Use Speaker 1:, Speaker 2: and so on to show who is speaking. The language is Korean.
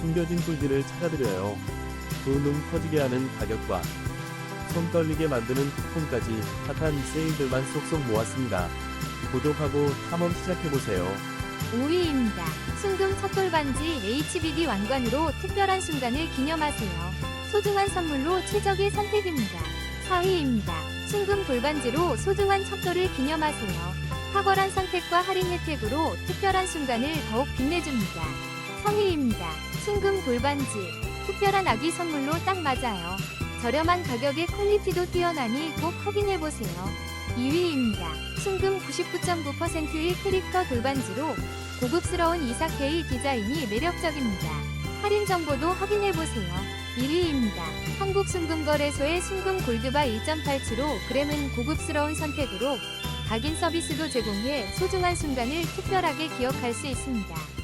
Speaker 1: 숨겨진 꿀들을 찾아드려요. 두눈 터지게 하는 가격과 손 떨리게 만드는 쿠폰까지 핫한 세일들만 쏙쏙 모았습니다. 구독하고 탐험 시작해보세요.
Speaker 2: 5위입니다. 순금 척돌반지 HBD 왕관으로 특별한 순간을 기념하세요. 소중한 선물로 최적의 선택입니다. 4위입니다. 순금 돌반지로 소중한 척돌을 기념하세요. 탁월한 선택과 할인 혜택으로 특별한 순간을 더욱 빛내줍니다. 3위입니다. 순금 돌반지. 특별한 아기 선물로 딱 맞아요. 저렴한 가격에 퀄리티도 뛰어나니 꼭 확인해보세요. 2위입니다. 순금 99.9%의 캐릭터 돌반지로 고급스러운 이사케이 디자인이 매력적입니다. 할인 정보도 확인해보세요. 1위입니다. 한국순금거래소의 순금 골드바 1.87로 그램은 고급스러운 선택으로 각인 서비스도 제공해 소중한 순간을 특별하게 기억할 수 있습니다.